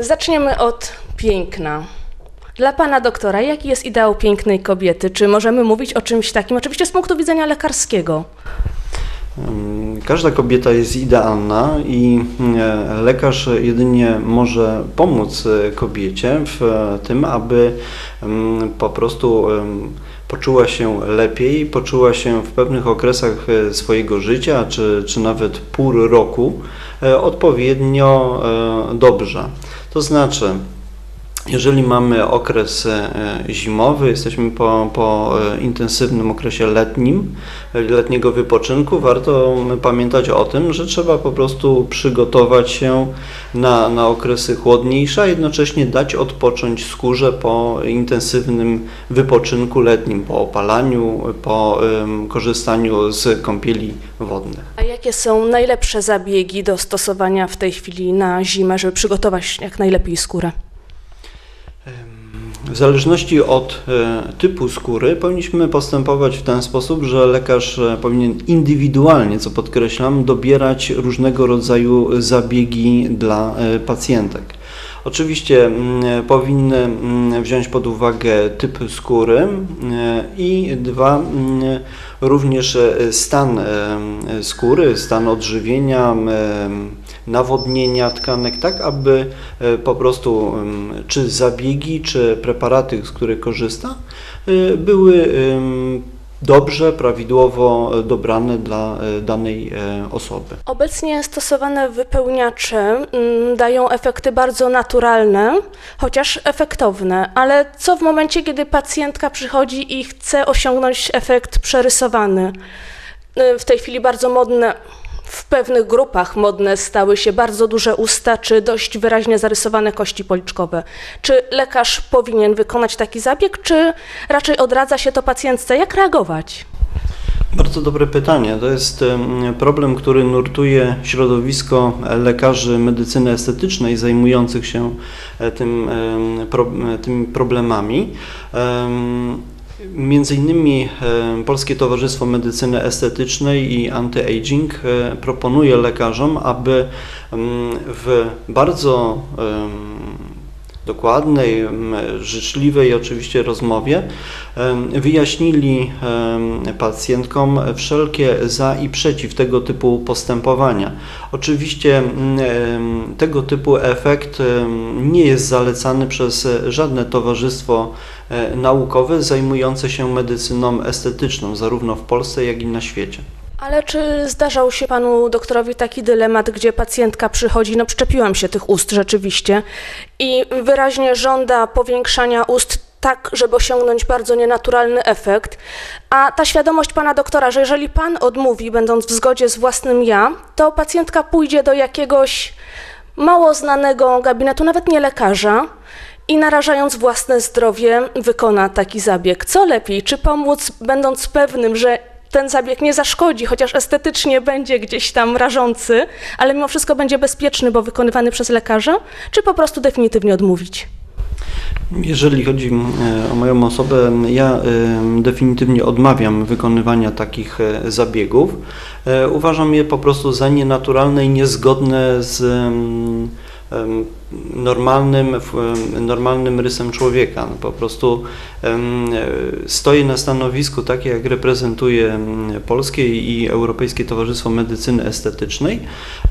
Zaczniemy od piękna. Dla pana doktora, jaki jest ideał pięknej kobiety? Czy możemy mówić o czymś takim, oczywiście z punktu widzenia lekarskiego? Mm, Każda kobieta jest idealna i e, lekarz jedynie może pomóc e, kobiecie w e, tym, aby mm, po prostu poczuła się lepiej, poczuła się w pewnych okresach e, swojego życia, czy, czy nawet pół roku e, odpowiednio e, dobrze. To znaczy, jeżeli mamy okres e, zimowy, jesteśmy po, po e, intensywnym okresie letnim, e, letniego wypoczynku, warto pamiętać o tym, że trzeba po prostu przygotować się na, na okresy chłodniejsze, a jednocześnie dać odpocząć skórze po intensywnym wypoczynku letnim, po opalaniu, po em, korzystaniu z kąpieli wodnych. A jakie są najlepsze zabiegi do stosowania w tej chwili na zimę, żeby przygotować jak najlepiej skórę? W zależności od e, typu skóry powinniśmy postępować w ten sposób, że lekarz e, powinien indywidualnie, co podkreślam, dobierać różnego rodzaju zabiegi dla e, pacjentek. Oczywiście powinny wziąć pod uwagę typ skóry i dwa, również stan skóry, stan odżywienia, nawodnienia tkanek, tak aby e, po prostu czy zabiegi, czy preparaty, z których korzysta, e, były dobrze, prawidłowo e, dobrane dla danej osoby. Obecnie stosowane wypełniacze mm, dają efekty bardzo naturalne, chociaż efektowne, ale co w momencie, kiedy pacjentka przychodzi i chce osiągnąć efekt przerysowany? W tej chwili bardzo modne, w pewnych grupach modne stały się bardzo duże usta czy dość wyraźnie zarysowane kości policzkowe. Czy lekarz powinien wykonać taki zabieg, czy raczej odradza się to pacjentce? Jak reagować? Bardzo dobre pytanie. To jest em, problem, który nurtuje środowisko lekarzy medycyny estetycznej zajmujących się e, tym, e, tymi problemami. Między innymi em, Polskie Towarzystwo Medycyny Estetycznej i Anti-Aging e, proponuje lekarzom, aby em, w bardzo dokładnej, życzliwej oczywiście rozmowie wyjaśnili pacjentkom wszelkie za i przeciw tego typu postępowania. Oczywiście tego typu efekt nie jest zalecany przez żadne towarzystwo e, naukowe zajmujące się medycyną estetyczną, zarówno w Polsce, jak i na świecie. Ale czy zdarzał się panu doktorowi taki dylemat, gdzie pacjentka przychodzi, no przyczepiłam się tych ust rzeczywiście i wyraźnie żąda powiększania ust tak, żeby osiągnąć bardzo nienaturalny efekt, a ta świadomość pana doktora, że jeżeli pan odmówi, będąc w zgodzie z własnym ja, to pacjentka pójdzie do jakiegoś mało znanego gabinetu, nawet nie lekarza, i narażając własne zdrowie wykona taki zabieg. Co lepiej, czy pomóc, będąc pewnym, że ten zabieg nie zaszkodzi, chociaż estetycznie będzie gdzieś tam rażący, ale mimo wszystko będzie bezpieczny, bo wykonywany przez lekarza, czy po prostu definitywnie odmówić? Jeżeli chodzi e, o moją osobę, ja e, definitywnie odmawiam wykonywania takich e, zabiegów. Uważam je po prostu za nienaturalne i niezgodne z normalnym, normalnym rysem człowieka. No, Po prostu stoję na stanowisku takie, jak reprezentuję em, Polskie i Europejskie Towarzystwo Medycyny Estetycznej,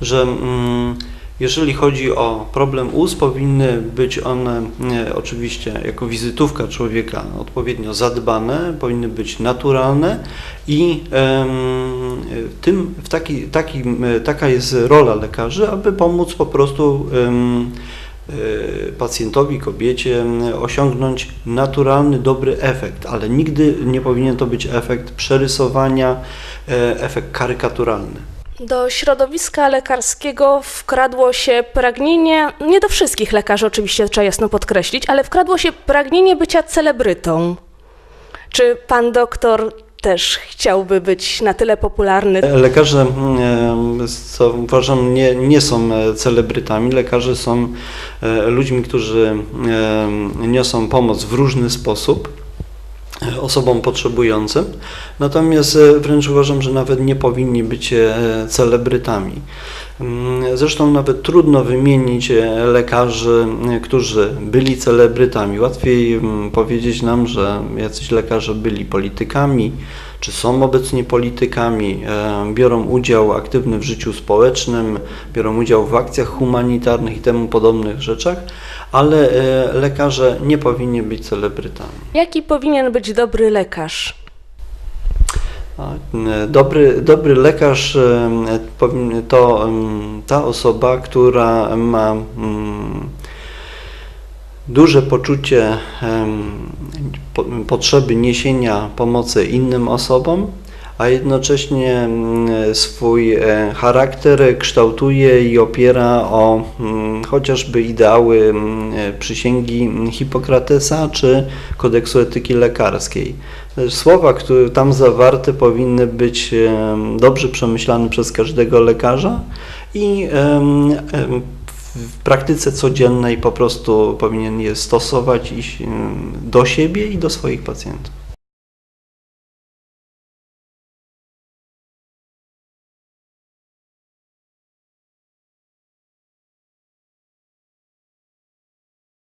że mm, jeżeli chodzi o problem ust, powinny być one e, oczywiście jako wizytówka człowieka odpowiednio zadbane, powinny być naturalne i tym, w taki, taki, taka jest rola lekarzy, aby pomóc po prostu e, pacjentowi, kobiecie osiągnąć naturalny, dobry efekt, ale nigdy nie powinien to być efekt przerysowania, e, efekt karykaturalny. Do środowiska lekarskiego wkradło się pragnienie, nie do wszystkich lekarzy oczywiście trzeba jasno podkreślić, ale wkradło się pragnienie bycia celebrytą. Czy pan doktor też chciałby być na tyle popularny? Lekarze, mm, co uważam, nie, nie są e, celebrytami. Lekarze są e, ludźmi, którzy e, niosą pomoc w różny sposób. Osobom potrzebującym. Natomiast e, wręcz uważam, że nawet nie powinni być e, celebrytami. Mm, Zresztą nawet trudno wymienić e, lekarzy, którzy byli celebrytami. Łatwiej mm, powiedzieć nam, że jacyś lekarze byli politykami, czy są obecnie politykami, e, biorą udział aktywny w życiu społecznym, biorą udział w akcjach humanitarnych i temu podobnych rzeczach, ale e, lekarze nie powinni być celebrytami. Jaki powinien być dobry lekarz? E, Dobry, dobry lekarz to em, ta osoba, która ma mm, duże poczucie potrzeby niesienia pomocy innym osobom, a jednocześnie swój e, charakter kształtuje i opiera o mm, chociażby ideały mm, przysięgi Hipokratesa czy kodeksu etyki lekarskiej. Słowa, które tam zawarte powinny być dobrze przemyślane przez każdego lekarza i w praktyce codziennej po prostu powinien je stosować em, do siebie i do swoich pacjentów.